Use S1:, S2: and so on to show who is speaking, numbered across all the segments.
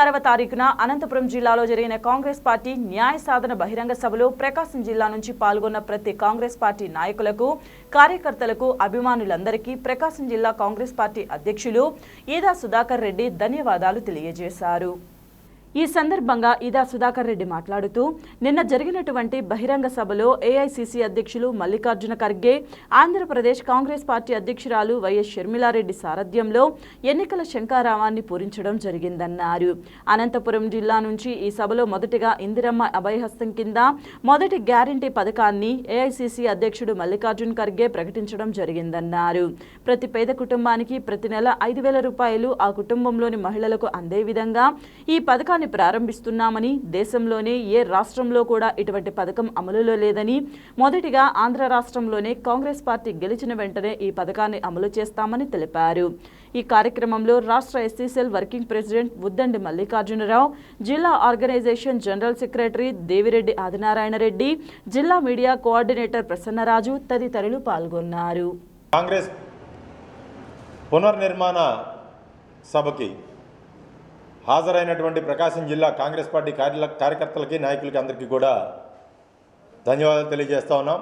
S1: ఆరవ తారీఖున అనంతపురం జిల్లాలో జరిగిన కాంగ్రెస్ పార్టీ న్యాయ సాధన బహిరంగ సభలో ప్రకాశం జిల్లా నుంచి పాల్గొన్న ప్రతి కాంగ్రెస్ పార్టీ నాయకులకు కార్యకర్తలకు అభిమానులందరికీ ప్రకాశం జిల్లా కాంగ్రెస్ పార్టీ అధ్యక్షులు ఈదా సుధాకర్ రెడ్డి ధన్యవాదాలు తెలియజేశారు. ఈ సందర్భంగా ఇదా సుధాకర్ రెడ్డి మాట్లాడుతూ నిన్న జరిగినటువంటి బహిరంగ సభలో ఏఐసిసి అధ్యక్షులు మల్లికార్జున ఖర్గే ఆంధ్రప్రదేశ్ కాంగ్రెస్ పార్టీ అధ్యక్షురాలు వైఎస్ షర్మిలారెడ్డి సారథ్యంలో ఎన్నికల శంకారావాన్ని పూరించడం జరిగిందన్నారు. అనంతపురం జిల్లా నుంచి ఈ సభలో మొదటిగా ఇందిరమ్మ అభయహస్తం కింద మొదటి గ్యారంటీ పథకాన్ని ఏఐసిసి అధ్యక్షుడు మల్లికార్జున ఖర్గే ప్రకటించడం జరిగిందన్నారు. ప్రతి పేద కుటుంబానికి ప్రతి నెల ఐదు వేల రూపాయలు ఆ కుటుంబంలోని మహిళలకు అందే విధంగా ఈ పథకాన్ని ప్రారంభిస్తున్నామని దేశంలోనే ఏ రాష్ట్రంలో కూడా ఇటువంటి పథకం అమలులో లేదని మొదటిగా ఆంధ్ర రాష్ట్రంలోనే కాంగ్రెస్ పార్టీ గెలిచిన వెంటనే ఈ పథకాన్ని అమలు చేస్తామని తెలిపారు. ఈ కార్యక్రమంలో రాష్ట్ర SC cell working president Uddandi Mallikarjuna Rao జిల్లా organization general secretary Devireddy Adinarayana Reddy జిల్లా మీడియా కోఆర్డినేటర్ ప్రసన్నరాజు తదితరులు పాల్గొన్నారు.
S2: కాంగ్రెస్ పునర్నిర్మాణ సభకి హాజరైనటువంటి ప్రకాశం జిల్లా కాంగ్రెస్ పార్టీ కార్య కార్యకర్తలకి నాయకులకి అందరికీ కూడా ధన్యవాదాలు తెలియజేస్తా ఉన్నాం.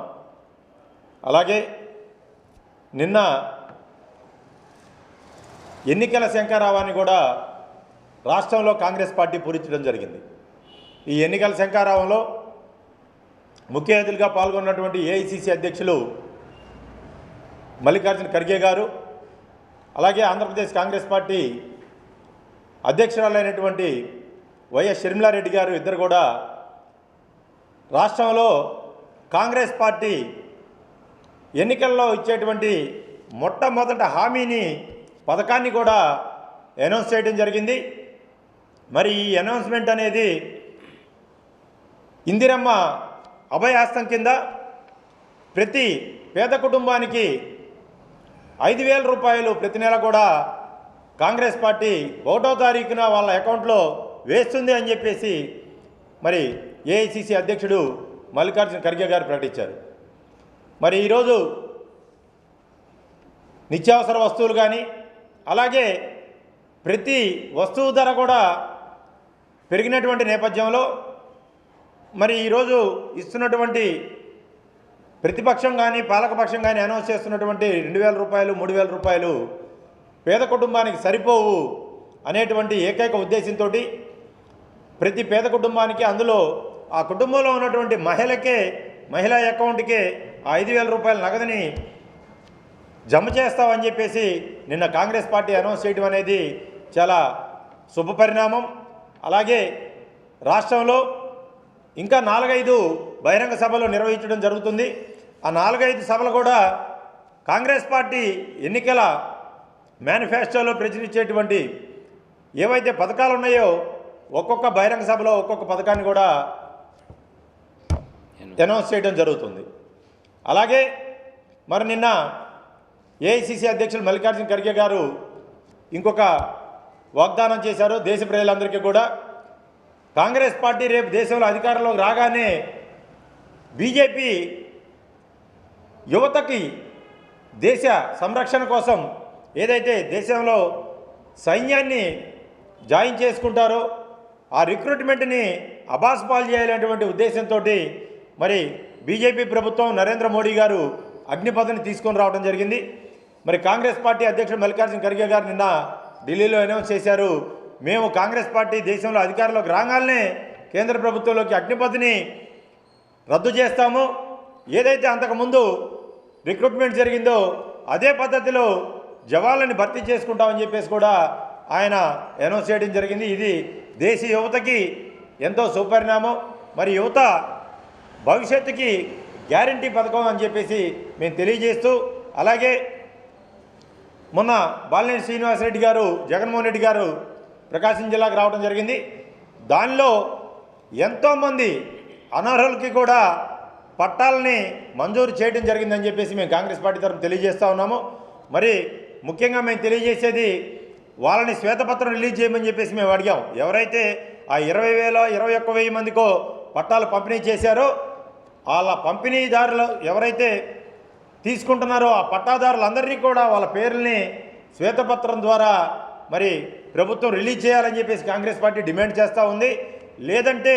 S2: అలాగే నిన్న ఎన్నికల శంకారావాన్ని కూడా రాష్ట్రంలో కాంగ్రెస్ పార్టీ పూరించడం జరిగింది. ఈ ఎన్నికల శంకారావంలో ముఖ్య అతిథులుగా పాల్గొన్నటువంటి ఏఐసిసి అధ్యక్షులు మల్లికార్జున ఖర్గే గారు అలాగే ఆంధ్రప్రదేశ్ కాంగ్రెస్ పార్టీ అధ్యక్షురాలైనటువంటి వైఎస్ షర్మిలారెడ్డి గారు ఇద్దరు కూడా రాష్ట్రంలో కాంగ్రెస్ పార్టీ ఎన్నికల్లో ఇచ్చేటువంటి మొట్టమొదట హామీని పథకాన్ని కూడా అనౌన్స్ చేయడం జరిగింది. మరి ఈ అనౌన్స్మెంట్ అనేది ఇందిరమ్మ అభయాస్తం కింద ప్రతి పేద కుటుంబానికి ఐదు వేల రూపాయలు ప్రతి నెల కూడా కాంగ్రెస్ పార్టీ ఒకటో తారీఖున వాళ్ళ అకౌంట్లో వేస్తుంది అని చెప్పేసి మరి ఏఐసిసి అధ్యక్షుడు మల్లికార్జున ఖర్గే గారు ప్రకటించారు. మరి ఈరోజు నిత్యావసర వస్తువులు కానీ అలాగే ప్రతి వస్తువు ధర కూడా పెరిగినటువంటి నేపథ్యంలో మరి ఈరోజు ఇస్తున్నటువంటి ప్రతిపక్షం కానీ పాలకపక్షం కానీ అనౌన్స్ చేస్తున్నటువంటి రెండు వేల రూపాయలు మూడు వేల రూపాయలు పేద కుటుంబానికి సరిపోవు అనేటువంటి ఏకైక ఉద్దేశంతో ప్రతి పేద కుటుంబానికి అందులో ఆ కుటుంబంలో ఉన్నటువంటి మహిళకే మహిళా అకౌంట్కే ఆ ఐదు వేల రూపాయల నగదుని జమ చేస్తామని చెప్పేసి నిన్న కాంగ్రెస్ పార్టీ అనౌన్స్ చేయడం అనేది చాలా శుభ పరిణామం. అలాగే రాష్ట్రంలో ఇంకా నాలుగైదు బహిరంగ సభలు నిర్వహించడం జరుగుతుంది. ఆ నాలుగైదు సభలు కూడా కాంగ్రెస్ పార్టీ ఎన్నికల మేనిఫెస్టోలో ప్రచురించేటువంటి ఏవైతే పథకాలు ఉన్నాయో ఒక్కొక్క బహిరంగ సభలో ఒక్కొక్క పథకాన్ని కూడా అనౌన్స్ చేయడం జరుగుతుంది. అలాగే మరి నిన్న ఏఐసిసి అధ్యక్షులు మల్లికార్జున ఖర్గే గారు ఇంకొక వాగ్దానం చేశారు. దేశ ప్రజలందరికీ కూడా. కాంగ్రెస్ పార్టీ రేపు దేశంలో అధికారంలోకి రాగానే బీజేపీ యువతకి దేశ సంరక్షణ కోసం ఏదైతే దేశంలో సైన్యాన్ని జాయిన్ చేసుకుంటారో ఆ రిక్రూట్మెంట్ని అబాస్పాల్ చేయాలనేటువంటి ఉద్దేశంతో మరి బీజేపీ ప్రభుత్వం నరేంద్ర మోడీ గారు అగ్నిపథని తీసుకొని రావడం జరిగింది. మరి కాంగ్రెస్ పార్టీ అధ్యక్షుడు మల్లికార్జున ఖర్గే గారు నిన్న ఢిల్లీలో అనౌన్స్ చేశారు. మేము కాంగ్రెస్ పార్టీ దేశంలో అధికారంలోకి రాగానే కేంద్ర ప్రభుత్వంలోకి అగ్నిపథిని రద్దు చేస్తాము. ఏదైతే అంతకుముందు రిక్రూట్మెంట్ జరిగిందో అదే పద్ధతిలో జవాన్లని భర్తీ చేసుకుంటామని చెప్పేసి కూడా ఆయన అనౌన్స్ చేయడం జరిగింది. ఇది దేశ యువతకి ఎంతో సుపరిణామం. మరి యువత భవిష్యత్తుకి గ్యారంటీ పథకం అని చెప్పేసి మేము తెలియజేస్తూ అలాగే మొన్న బాలినేని శ్రీనివాసరెడ్డి గారు జగన్మోహన్ రెడ్డి గారు ప్రకాశం జిల్లాకు రావడం జరిగింది. దానిలో ఎంతోమంది అనర్హులకి కూడా పట్టాలని మంజూరు చేయడం జరిగిందని చెప్పేసి మేము కాంగ్రెస్ పార్టీ తరఫున తెలియజేస్తూ ఉన్నాము. మరి ముఖ్యంగా మేము తెలియజేసేది వాళ్ళని శ్వేతపత్రం రిలీజ్ చేయమని చెప్పేసి మేము అడిగాం. ఎవరైతే ఆ ఇరవై వేల ఇరవై ఒక్క వెయ్యి మందికో పట్టాలు పంపిణీ చేశారో వాళ్ళ పంపిణీదారులు ఎవరైతే తీసుకుంటున్నారో ఆ పట్టాదారులందరినీ కూడా వాళ్ళ పేర్లని శ్వేతపత్రం ద్వారా మరి ప్రభుత్వం రిలీజ్ చేయాలని చెప్పేసి కాంగ్రెస్ పార్టీ డిమాండ్ చేస్తూ ఉంది. లేదంటే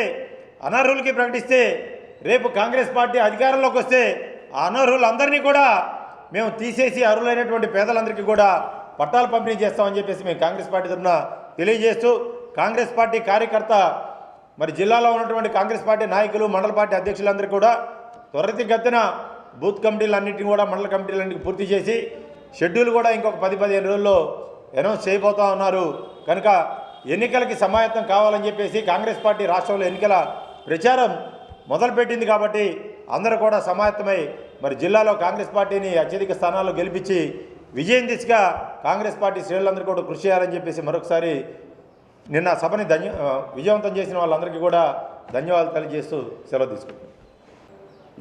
S2: అనర్హులకి ప్రకటిస్తే రేపు కాంగ్రెస్ పార్టీ అధికారంలోకి వస్తే ఆ అనర్హులందరినీ కూడా మేము తీసేసి అర్హులైనటువంటి పేదలందరికీ కూడా పట్టాలు పంపిణీ చేస్తామని చెప్పేసి మేము కాంగ్రెస్ పార్టీ తరఫున తెలియజేస్తూ కాంగ్రెస్ పార్టీ కార్యకర్త మరి జిల్లాలో ఉన్నటువంటి కాంగ్రెస్ పార్టీ నాయకులు మండల పార్టీ అధ్యక్షులందరూ కూడా త్వరితగతిన బూత్ కమిటీలన్నింటినీ కూడా మండల కమిటీలన్నింటినీ పూర్తి చేసి షెడ్యూల్ కూడా ఇంకొక పది పదిహేను రోజుల్లో అనౌన్స్ చేయబోతా ఉన్నారు. కనుక ఎన్నికలకి సమాయత్తం కావాలని చెప్పేసి కాంగ్రెస్ పార్టీ రాష్ట్రంలో ఎన్నికల ప్రచారం మొదలుపెట్టింది కాబట్టి అందరూ కూడా సమాయత్తమై మరి జిల్లాలో కాంగ్రెస్ పార్టీని అత్యధిక స్థానాల్లో గెలిపించి విజయం దిశగా కాంగ్రెస్ పార్టీ శ్రేణులందరూ కూడా కృషి చేయాలని చెప్పేసి మరొకసారి నిన్న సభని ధన్య విజయవంతం చేసిన వాళ్ళందరికీ కూడా ధన్యవాదాలు తెలియజేస్తూ సెలవు తీసుకుంటున్నాను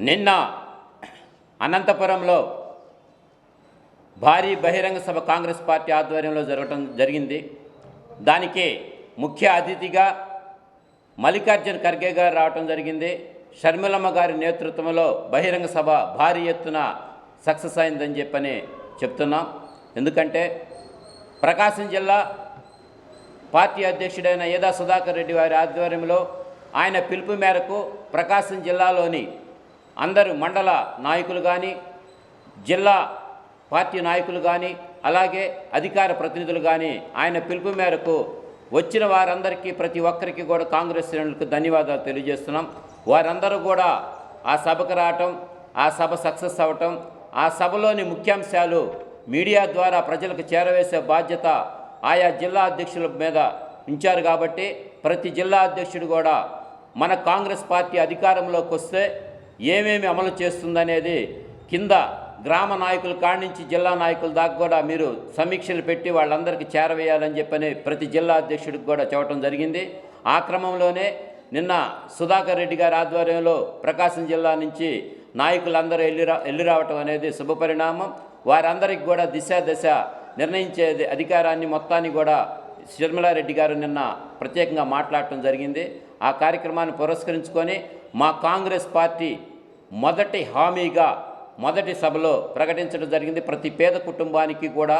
S3: నిన్న అనంతపురంలో భారీ బహిరంగ సభ కాంగ్రెస్ పార్టీ ఆధ్వర్యంలో జరగటం జరిగింది. దానికి ముఖ్య అతిథిగా మల్లికార్జున ఖర్గే గారు రావటం జరిగింది. షర్మిలమ్మ గారి నేతృత్వంలో బహిరంగ సభ భారీ ఎత్తున సక్సెస్ అయిందని చెప్పని చెప్తున్నాం. ఎందుకంటే ప్రకాశం జిల్లా పార్టీ అధ్యక్షుడైన ఏదా సుధాకర్ రెడ్డి వారి ఆధ్వర్యంలో ఆయన పిలుపు మేరకు ప్రకాశం జిల్లాలోని అందరు మండల నాయకులు కానీ జిల్లా పార్టీ నాయకులు కానీ అలాగే అధికార ప్రతినిధులు కానీ ఆయన పిలుపు మేరకు వచ్చిన వారందరికీ ప్రతి ఒక్కరికి కూడా కాంగ్రెస్ శ్రేణులకు ధన్యవాదాలు తెలియజేస్తున్నాం. వారందరూ కూడా ఆ సభకు రావటం ఆ సభ సక్సెస్ అవ్వటం ఆ సభలోని ముఖ్యాంశాలు మీడియా ద్వారా ప్రజలకు చేరవేసే బాధ్యత ఆయా జిల్లా అధ్యక్షుల మీద ఉంచారు కాబట్టి ప్రతి జిల్లా అధ్యక్షుడు కూడా మన కాంగ్రెస్ పార్టీ అధికారంలోకి వస్తే ఏమేమి అమలు చేస్తుందనేది కింద గ్రామ నాయకుల కాడి నుంచి జిల్లా నాయకుల దాకా కూడా మీరు సమీక్షలు పెట్టి వాళ్ళందరికీ చేరవేయాలని చెప్పని ప్రతి జిల్లా అధ్యక్షుడికి కూడా చెప్పడం జరిగింది. ఆ క్రమంలోనే నిన్న సుధాకర్ రెడ్డి గారి ఆధ్వర్యంలో ప్రకాశం జిల్లా నుంచి నాయకులందరూ వెళ్ళి రా వెళ్ళి రావటం అనేది శుభపరిణామం వారందరికీ కూడా దిశ దశ నిర్ణయించే అధికారాన్ని మొత్తాన్ని కూడా షర్మిలారెడ్డి గారు నిన్న ప్రత్యేకంగా మాట్లాడటం జరిగింది. ఆ కార్యక్రమాన్ని పురస్కరించుకొని మా కాంగ్రెస్ పార్టీ మొదటి హామీగా మొదటి సభలో ప్రకటించడం జరిగింది. ప్రతి పేద కుటుంబానికి కూడా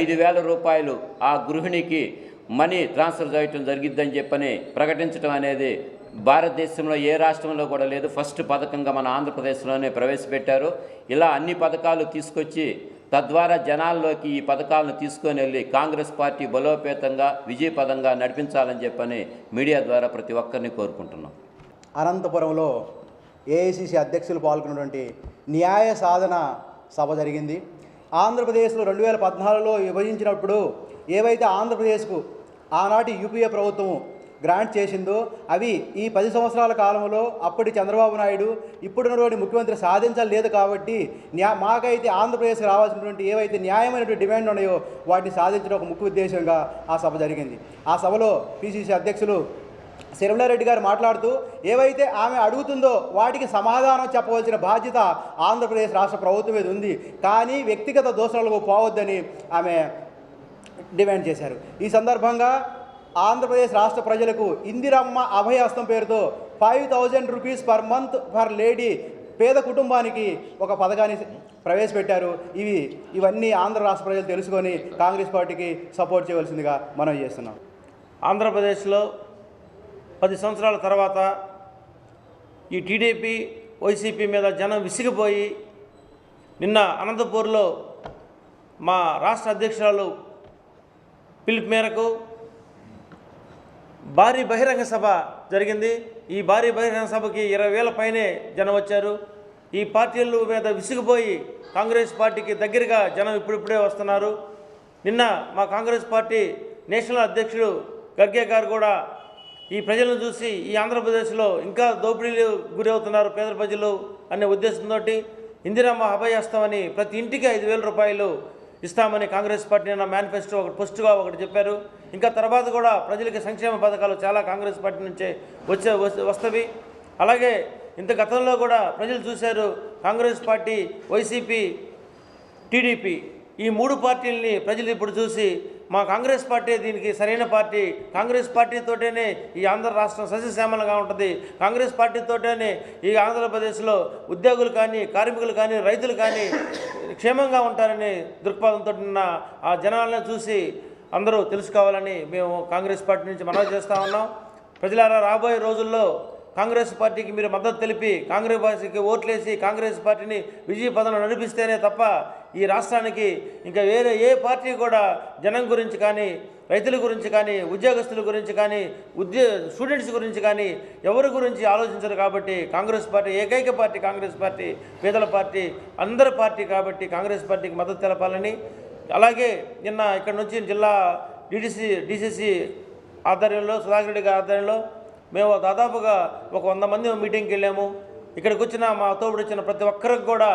S3: ఐదు వేల రూపాయలు ఆ గృహిణికి మనీ ట్రాన్స్ఫర్ చేయటం జరిగిద్దని చెప్పని ప్రకటించడం అనేది భారతదేశంలో ఏ రాష్ట్రంలో కూడా లేదు. ఫస్ట్ పథకంగా మన ఆంధ్రప్రదేశ్లోనే ప్రవేశపెట్టారు. ఇలా అన్ని పథకాలు తీసుకొచ్చి తద్వారా జనాల్లోకి ఈ పథకాలను తీసుకొని వెళ్ళి కాంగ్రెస్ పార్టీ బలోపేతంగా విజయపదంగా నడిపించాలని చెప్పని మీడియా ద్వారా ప్రతి ఒక్కరిని కోరుకుంటున్నాం.
S4: అనంతపురంలో ఏఐసిసి అధ్యక్షులు పాల్గొన్నటువంటి న్యాయ సాధన సభ జరిగింది. ఆంధ్రప్రదేశ్లో రెండు వేల పద్నాలుగులో విభజించినప్పుడు ఏవైతే ఆంధ్రప్రదేశ్కు ఆనాటి యూపీఏ ప్రభుత్వం గ్రాంట్ చేసిందో అవి ఈ పది సంవత్సరాల కాలంలో అప్పటి చంద్రబాబు నాయుడు ఇప్పుడున్నటువంటి ముఖ్యమంత్రి సాధించలేదు కాబట్టి న్యా మాకైతే ఆంధ్రప్రదేశ్కి రావాల్సినటువంటి ఏవైతే న్యాయమైనటువంటి డిమాండ్ ఉన్నాయో వాటిని సాధించడం ఒక ముఖ్య ఉద్దేశంగా ఆ సభ జరిగింది. ఆ సభలో పిసిసి అధ్యక్షులు శర్మిలారెడ్డి గారు మాట్లాడుతూ ఏవైతే ఆమె అడుగుతుందో వాటికి సమాధానం చెప్పవలసిన బాధ్యత ఆంధ్రప్రదేశ్ రాష్ట్ర ప్రభుత్వం మీద ఉంది. కానీ వ్యక్తిగత దోషాలకు పోవద్దని ఆమె డిమాండ్ చేశారు. ఈ సందర్భంగా ఆంధ్రప్రదేశ్ రాష్ట్ర ప్రజలకు ఇందిరమ్మ అభయహస్తం పేరుతో five thousand rupees per month per lady పేద కుటుంబానికి ఒక పథకాన్ని ప్రవేశపెట్టారు. ఇవి ఇవన్నీ ఆంధ్ర రాష్ట్ర ప్రజలు తెలుసుకొని కాంగ్రెస్ పార్టీకి సపోర్ట్ చేయవలసిందిగా మనం చేస్తున్నాం.
S5: ఆంధ్రప్రదేశ్లో పది సంవత్సరాల తర్వాత ఈ టీడీపీ వైసీపీ మీద జనం విసిగిపోయి నిన్న అనంతపూర్లో మా రాష్ట్ర అధ్యక్షురాలు పిలుపు మేరకు భారీ బహిరంగ సభ జరిగింది. ఈ భారీ బహిరంగ సభకి ఇరవై వేల పైనే జనం వచ్చారు. ఈ పార్టీల మీద విసిగిపోయి కాంగ్రెస్ పార్టీకి దగ్గరగా జనం ఇప్పుడిప్పుడే వస్తున్నారు. నిన్న మా కాంగ్రెస్ పార్టీ నేషనల్ అధ్యక్షుడు గర్గే గారు కూడా ఈ ప్రజలను చూసి ఈ ఆంధ్రప్రదేశ్లో ఇంకా దోపిడీలు గురి అవుతున్నారు పేద ప్రజలు అనే ఉద్దేశంతో ఇందిరమ్మ అభయస్తామని ప్రతి ఇంటికి ఐదు వేల రూపాయలు ఇస్తామని కాంగ్రెస్ పార్టీ నిన్న మేనిఫెస్టో ఒకటి పోస్టుగా ఒకటి చెప్పారు. ఇంకా తర్వాత కూడా ప్రజలకి సంక్షేమ పథకాలు చాలా కాంగ్రెస్ పార్టీ నుంచే వచ్చే వస్తవి. అలాగే ఇంత గతంలో కూడా ప్రజలు చూశారు కాంగ్రెస్ పార్టీ వైసీపీ టీడీపీ ఈ మూడు పార్టీలని ప్రజలు ఇప్పుడు చూసి మా కాంగ్రెస్ పార్టీ దీనికి సరైన పార్టీ. కాంగ్రెస్ పార్టీతోటేనే ఈ ఆంధ్ర రాష్ట్రం సస్యశ్యామలంగా ఉంటుంది. కాంగ్రెస్ పార్టీతోటేనే ఈ ఆంధ్రప్రదేశ్లో ఉద్యోగులు కానీ కార్మికులు కానీ రైతులు కానీ క్షేమంగా ఉంటారని దృక్పథంతో ఉన్న ఆ జనాలను చూసి అందరూ తెలుసుకోవాలని మేము కాంగ్రెస్ పార్టీ నుంచి మనవి చేస్తూ ఉన్నాం. ప్రజలారా రాబోయే రోజుల్లో కాంగ్రెస్ పార్టీకి మీరు మద్దతు తెలిపి కాంగ్రెస్ పార్టీకి ఓట్లేసి కాంగ్రెస్ పార్టీని విజయ పదంలో నడిపిస్తేనే తప్ప ఈ రాష్ట్రానికి ఇంకా వేరే ఏ పార్టీ కూడా జనం గురించి కానీ రైతుల గురించి కానీ ఉద్యోగస్తుల గురించి కానీ ఉద్యో స్టూడెంట్స్ గురించి కానీ ఎవరి గురించి ఆలోచించరు కాబట్టి కాంగ్రెస్ పార్టీ ఏకైక పార్టీ కాంగ్రెస్ పార్టీ పేదల పార్టీ అందరి పార్టీ కాబట్టి కాంగ్రెస్ పార్టీకి మద్దతు తెలపాలని. అలాగే నిన్న ఇక్కడ నుంచి జిల్లా డిడిసి డిసిసి ఆధ్వర్యంలో సుధాకర్ రెడ్డి గారి ఆధ్వర్యంలో మేము దాదాపుగా ఒక వంద మంది మీటింగ్కి వెళ్ళాము. ఇక్కడికి వచ్చిన మా తోడు వచ్చిన ప్రతి ఒక్కరికి కూడా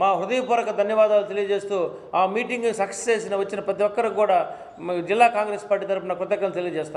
S5: మా హృదయపూర్వక ధన్యవాదాలు తెలియజేస్తూ ఆ మీటింగ్ సక్సెస్ చేసిన వచ్చిన ప్రతి ఒక్కరికి కూడా మా జిల్లా కాంగ్రెస్ పార్టీ తరఫున కృతజ్ఞతలు తెలియజేస్తాం